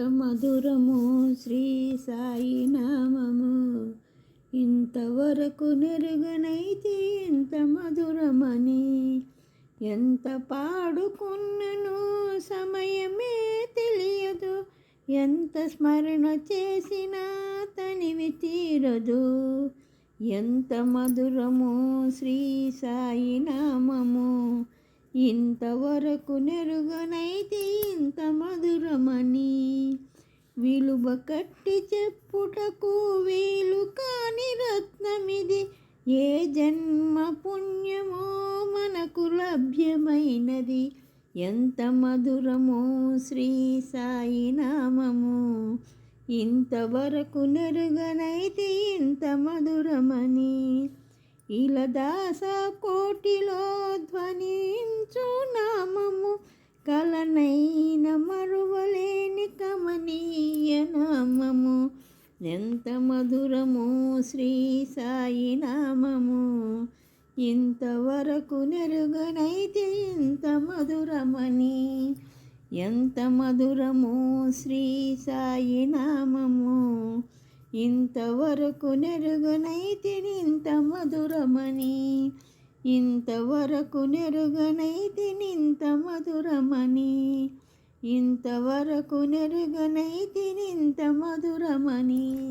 మధురము శ్రీ సాయి నామము. ఇంతవరకు నెరుగనైతే ఎంత మధురమని ఎంత పాడుకున్నను సమయమే తెలియదు. ఎంత స్మరణ చేసినా తనివి తీరదు. ఎంత మధురము శ్రీ సాయి నామము. ఇంతవరకు నెరుగనైతే ఇంత మధురమని విలువ కట్టి చెప్పుటకు వీలు కాని రత్నమిది. ఏ జన్మ పుణ్యమో మనకు లభ్యమైనది. ఎంత మధురమో శ్రీ సాయి నామము. ఇంతవరకు నెరుగనైతే ఇంత మధురమని ఇలదాస కోటిలో ధ్వనించు నామము కలనైన మరువలేని కమనీయ నామము. ఎంత మధురము శ్రీ సాయి నామము. ఇంతవరకు నెరుగనైతే ఇంత మధురమని. ఎంత మధురము శ్రీ సాయి నామము. ఇంతవరకు నెరుగనైతే తినింత మధురమని ఇంతవరకు నెరుగనైతే తినింత మధురమని ఇంతవరకు నెరుగనైతే తినింత మధురమని.